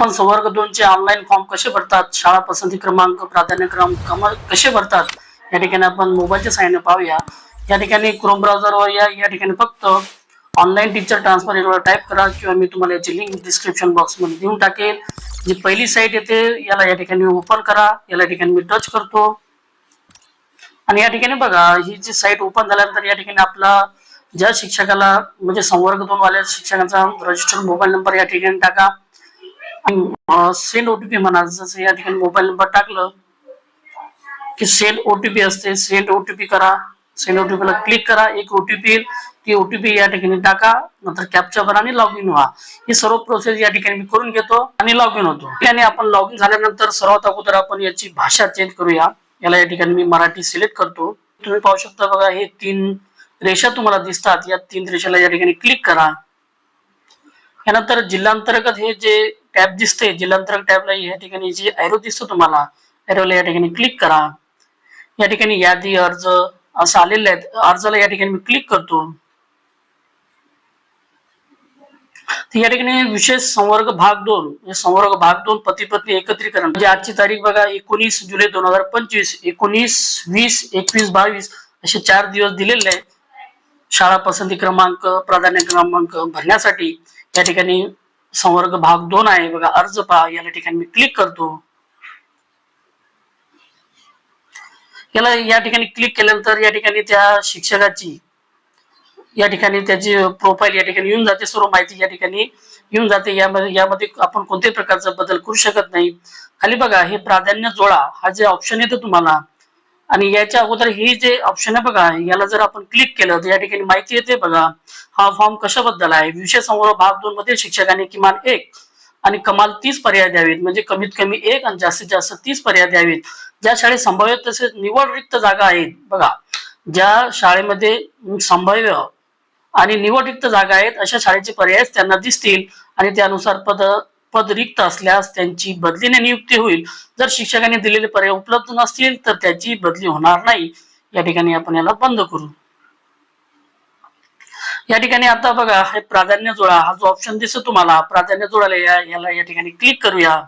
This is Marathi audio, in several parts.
पण संवर्ग दोनचे ऑनलाईन फॉर्म कसे भरतात शाळा पसंती क्रमांक प्राधान्यक्रम कसे भरतात या ठिकाणी आपण मोबाईलच्या साहाय्याने पाहूया. या ठिकाणी क्रोम ब्राउझरवर या या ठिकाणी फक्त ऑनलाईन टीचर ट्रान्सफर यावर टाईप करा किंवा मी तुम्हाला याची लिंक डिस्क्रिप्शन बॉक्समध्ये देऊन टाकेल. जी पहिली साईट येते याला या ठिकाणी ओपन करा. याला या ठिकाणी मी टच करतो. आणि या ठिकाणी बघा ही जी साईट ओपन झाल्यानंतर या ठिकाणी आपला ज्या शिक्षकाला म्हणजे संवर्ग दोन वाल्या शिक्षकांचा रजिस्टर मोबाईल नंबर या ठिकाणी टाका. सेंड ओटीपी म्हणा जसं या ठिकाणी मोबाईल नंबर टाकलं की सेंड ओटीपी असते सेंड ओटीपी करा सेंड ओटीपी ला क्लिक करा एक ओटीपी ती ओटीपी या ठिकाणी टाका नंतर कॅप्चा करा आणि लॉग इन व्हा. ही सर्व प्रोसेस या ठिकाणी मी करून घेतो आणि लॉग इन होतो. आणि आपण लॉग इन झाल्यानंतर सर्वात अगोदर आपण याची भाषा चेंज करूया. याला या ठिकाणी मी मराठी सिलेक्ट करतो. तुम्ही पाहू शकता बघा हे तीन रेषा तुम्हाला दिसतात. या तीन रेषाला या ठिकाणी क्लिक करा. यानंतर जिल्हांतर्गत हे जे टॅब दिसते जिल्हांतर्गत टॅबला या ठिकाणी जे एरो दिसतो तुम्हाला एरोला या ठिकाणी क्लिक करा. या ठिकाणी यादी अर्ज असं आलेलं आहे अर्जाला या ठिकाणी मी क्लिक करतो. या ठिकाणी विशेष संवर्ग भाग दोन संवर्ग भाग दोन पती पत्नी एकत्रीकरण. म्हणजे आजची तारीख बघा एकोणीस जुलै दोन हजार पंचवीस एकोणीस वीस एकवीस बावीस असे चार दिवस दिलेले आहेत. शाळा पसंती क्रमांक प्राधान्य क्रमांक भरण्यासाठी या ठिकाणी संवर्ग भाग दोन आहे. बघा अर्ज पहा. या ठिकाणी मी क्लिक करतो. याला या ठिकाणी क्लिक केल्यानंतर या ठिकाणी त्या शिक्षकाची या ठिकाणी त्याची प्रोफाईल या ठिकाणी येऊन जाते. सर्व माहिती या ठिकाणी येऊन जाते. यामध्ये यामध्ये आपण कोणत्याही प्रकारचा बदल करू शकत नाही. खाली बघा हे प्राधान्य जोडा. हा जे ऑप्शन येतो तुम्हाला आणि याच्या अगोदर हे जे ऑप्शन आहे बघा याला जर आपण क्लिक केलं तर या ठिकाणी माहिती येते बघा हा फॉर्म कशाबद्दल आहे? विषय समोर भाग दोन मध्ये शिक्षकांनी किमान एक आणि कमाल तीस पर्याय द्यावेत. म्हणजे कमीत कमी एक आणि जास्तीत जास्त तीस पर्याय द्यावेत. ज्या शाळेत संभाव्य तसेच निवड रिक्त जागा आहेत. बघा ज्या शाळेमध्ये संभाव्य आणि निवड रिक्त जागा आहेत अशा शाळेचे पर्याय त्यांना दिसतील आणि त्यानुसार पद पद रिक्त असल्यास त्यांची बदलीने नियुक्ती होईल. जर शिक्षकांनी दिलेले पर्याय उपलब्ध नसतील तर त्याची बदली होणार नाही. या ठिकाणी आपण याला बंद करू. या ठिकाणी आता बघा हे प्राधान्य जोडा हा जो ऑप्शन दिसतो तुम्हाला प्राधान्य जोडायला या याला या ठिकाणी क्लिक करूया.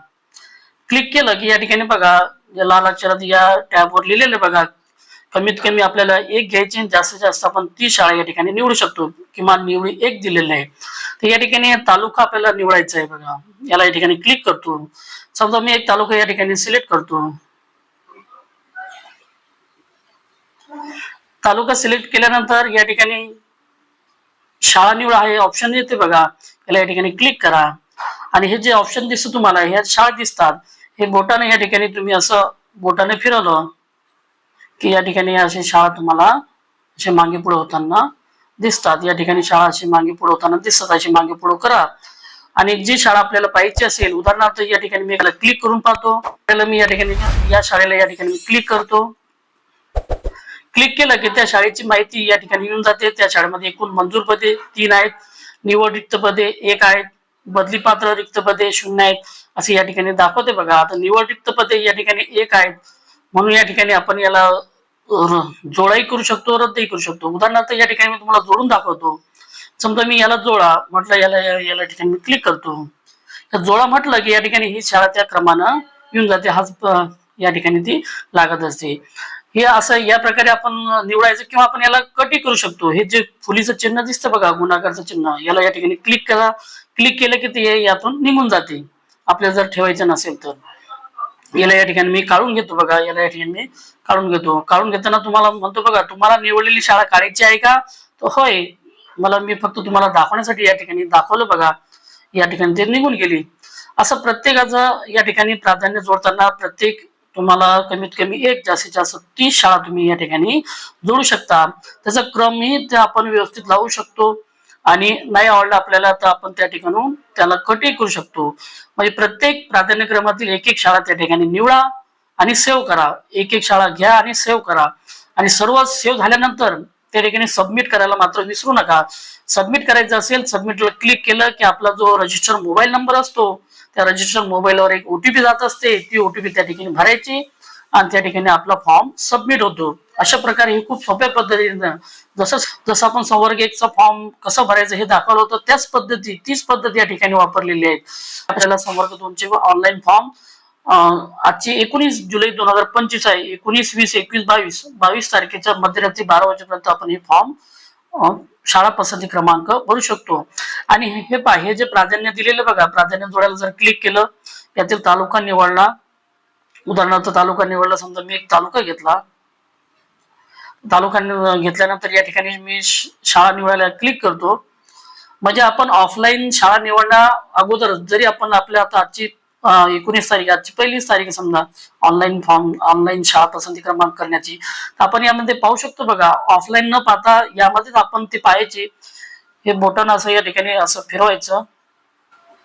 क्लिक केलं की या ठिकाणी बघा या लाल अक्षरात या टॅबवर लिहिलेलं बघा. कमीत कमी आपल्याला एक घ्यायची आणि जास्तीत जास्त आपण ती शाळा या ठिकाणी निवडू शकतो. किमान निवडी एक दिलेली आहे तर या ठिकाणी तालुका आपल्याला निवडायचा आहे बघा. याला या ठिकाणी क्लिक करतो. समजा मी एक तालुका या ठिकाणी सिलेक्ट करतो. तालुका सिलेक्ट केल्यानंतर या ठिकाणी शाळा निवडा हे ऑप्शन येते बघा. याला या ठिकाणी क्लिक करा. आणि हे जे ऑप्शन दिसतं तुम्हाला ह्या शाळा दिसतात. हे बोटाने या ठिकाणी तुम्ही असं बोटाने फिरवलं. की या ठिकाणी अशी शाळा तुम्हाला असे मागे पुढे होताना दिसतात. या ठिकाणी शाळा अशी मागे पुढे होताना दिसतात. अशी मागे पुढे करा. आणि जी शाळा आपल्याला पाहिजे असेल उदाहरणार्थ या ठिकाणी मी क्लिक करून पाहतो. मी या ठिकाणी या शाळेला या ठिकाणी क्लिक करतो. क्लिक केलं की त्या शाळेची माहिती या ठिकाणी येऊन जाते. त्या शाळेमध्ये एकूण मंजूर पदे तीन आहेत. निवड रिक्त पदे एक आहेत. बदली पात्र रिक्त पदे शून्य आहेत. असे या ठिकाणी दाखवते बघा. आता निवड रिक्त पदे या ठिकाणी एक आहेत. म्हणून या ठिकाणी आपण याला जोडाही करू शकतो रद्दही करू शकतो. उदाहरणार्थ या ठिकाणी मी तुम्हाला जोडून दाखवतो. समजा मी याला जोडा म्हटलं याला या- याला ठिकाणी मी क्लिक करतो. जोडा म्हटलं की या ठिकाणी ही शाळा त्या क्रमानं येऊन जाते हाच या ठिकाणी ती लागत असते. हे असं या प्रकारे आपण निवडायचं किंवा आपण याला कटही करू शकतो. हे जे फुलीचं चिन्ह दिसतं बघा गुणाकारचं चिन्ह याला या ठिकाणी क्लिक करा. क्लिक केलं की ते यातून निघून जाते. आपल्याला जर ठेवायचं नसेल तर. याला या ठिकाणी मी काढून घेतो बघा याला या ठिकाणी मी काढून घेतो. काढून घेताना तुम्हाला म्हणतो बघा तुम्हाला निवडलेली शाळा काढायची आहे का? तर होय मला मी फक्त तुम्हाला दाखवण्यासाठी या ठिकाणी दाखवलं बघा. या ठिकाणी ते निघून गेली. असं प्रत्येकाचं या ठिकाणी प्राधान्य जोडताना प्रत्येक तुम्हाला कमीत कमी एक जास्तीत जास्त तीस शाळा तुम्ही या ठिकाणी जोडू शकता. त्याचा क्रमही ते आपण व्यवस्थित लावू शकतो. आणि नाही आवडलं आपल्याला तर आपण त्या ठिकाणून त्याला कटही करू शकतो. म्हणजे प्रत्येक प्राधान्यक्रमातील एक एक शाळा त्या ठिकाणी निवडा आणि सेव्ह करा. एक एक शाळा घ्या आणि सेव्ह करा. आणि सर्व सेव्ह झाल्यानंतर त्या ठिकाणी सबमिट करायला मात्र विसरू नका. सबमिट करायचं असेल सबमिटला क्लिक केलं की आपला जो रजिस्टर मोबाईल नंबर असतो त्या रजिस्टर मोबाईलवर एक ओटीपी जात असते. ती ओटीपी त्या ठिकाणी भरायची. आणि त्या ठिकाणी आपला फॉर्म सबमिट होतो. अशा प्रकारे हे खूप सोप्या पद्धतीने जसं जसं आपण संवर्ग एकचा फॉर्म कसं भरायचं हे दाखवलं होतं त्याच पद्धती तीच पद्धत या ठिकाणी वापरलेली आहे आपल्याला संवर्ग दोनचे ऑनलाईन फॉर्म आजची एकोणीस जुलै दोन हजार पंचवीस आहे. एकोणीस वीस एकवीस बावीस बावीस तारखेच्या मध्यरात्री बारा वाजेपर्यंत आपण हे फॉर्म शाळा पसंती क्रमांक भरू शकतो. आणि हे- हे पहा हे जे प्राधान्य दिलेलं बघा प्राधान्य जोडायला जर क्लिक केलं यातील तालुका निवडला उदाहरणार्थ तालुका निवडला समजा मी एक तालुका घेतला. तालुका घेतल्यानंतर या ठिकाणी मी शाळा निवडायला क्लिक करतो. म्हणजे आपण ऑफलाईन शाळा निवडण्या अगोदर जरी आपण आपल्या आता आजची एकोणीस तारीख आजची पहिलीच तारीख समजा ऑनलाईन फॉर्म ऑनलाईन शाळा पसंती क्रमांक करण्याची तर आपण यामध्ये पाहू शकतो बघा ऑफलाईन न पाहता यामध्येच आपण ते पाहायचे. हे बोटन असं या ठिकाणी असं फिरवायचं.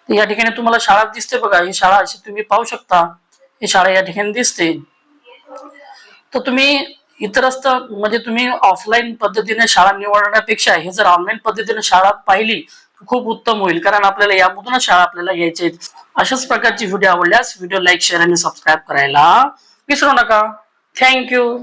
या ठिकाणी तुम्हाला शाळा दिसते बघा ही शाळा अशी तुम्ही पाहू शकता. ही शाळा या ठिकाणी दिसते. तर तुम्ही इतरस्त म्हणजे तुम्ही ऑफलाईन पद्धतीने शाळा निवडण्यापेक्षा हे जर ऑनलाईन पद्धतीने शाळा पाहिली तर खूप उत्तम होईल. कारण आपल्याला यामधूनच शाळा आपल्याला घ्यायच्या आहेत. अशाच प्रकारची व्हिडिओ आवडल्यास व्हिडिओ लाईक शेअर आणि सबस्क्राईब करायला विसरू नका. थँक्यू